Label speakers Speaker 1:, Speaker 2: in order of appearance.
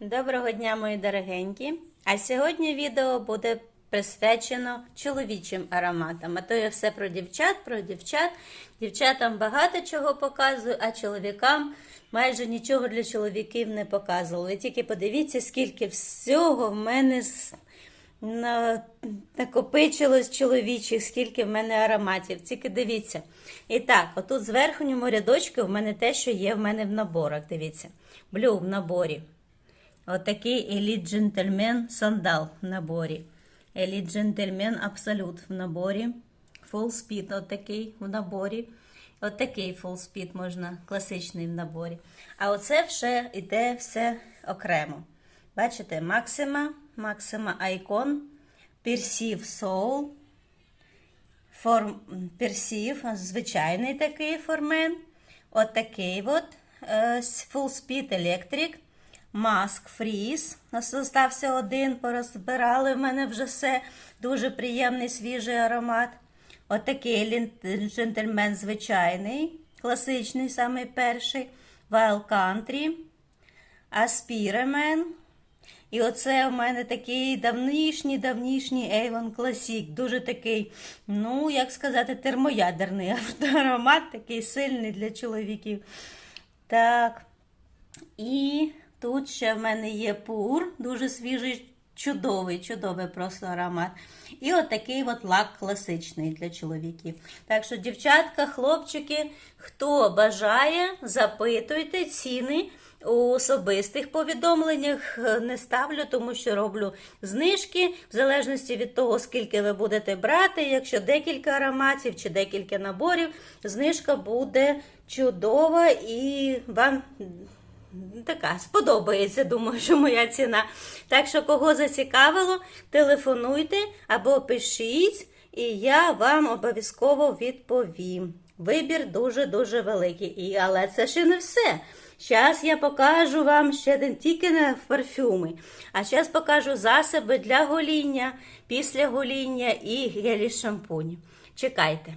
Speaker 1: Доброго дня, мої дорогенькі! А сьогодні відео буде присвячено чоловічим ароматам. А то я все про дівчат, про дівчат. Дівчатам багато чого показую, а чоловікам майже нічого для чоловіків не показувала. Ви тільки подивіться, скільки всього в мене накопичилось чоловічих, скільки в мене ароматів. Тільки дивіться. І так, отут з верхньому рядочку в мене те, що є в мене в наборах. Дивіться. Блю в наборі. Отакий Elite Gentleman сандал в наборі. Elite Gentleman Absolute в наборі. Full Speed отакий в наборі. Отакий Full Speed можна, класичний в наборі. А оце вже йде все окремо. Бачите, Maxima, Maxima Icon, Perceive Soul, форм звичайний такий формен. Отакий от е, Full Speed Electric. У нас залишився один, порозбирали в мене вже все. Дуже приємний свіжий аромат. Отакий лін- джентльмен звичайний, класичний, самий перший. Wild Country. Aspireman. І оце у мене такий давнішній, давнішній Avon Classic. Дуже такий, ну, як сказати, термоядерний аромат, такий сильний для чоловіків. Так. І тут ще в мене є пур, дуже свіжий, чудовий, чудовий просто аромат. І от такий от лак класичний для чоловіків. Так що, дівчатка, хлопчики, хто бажає, запитуйте ціни. У особистих повідомленнях не ставлю, тому що роблю знижки в залежності від того, скільки ви будете брати. Якщо декілька ароматів чи декілька наборів, знижка буде чудова і вам така сподобається, думаю, що моя ціна. Так що, кого зацікавило, телефонуйте або пишіть, і я вам обов'язково відповім. Вибір дуже-дуже великий. І, але це ще не все. Зараз я покажу вам ще не тільки на парфюми, а зараз покажу засоби для гоління, після гоління і гелі шампунь. Чекайте.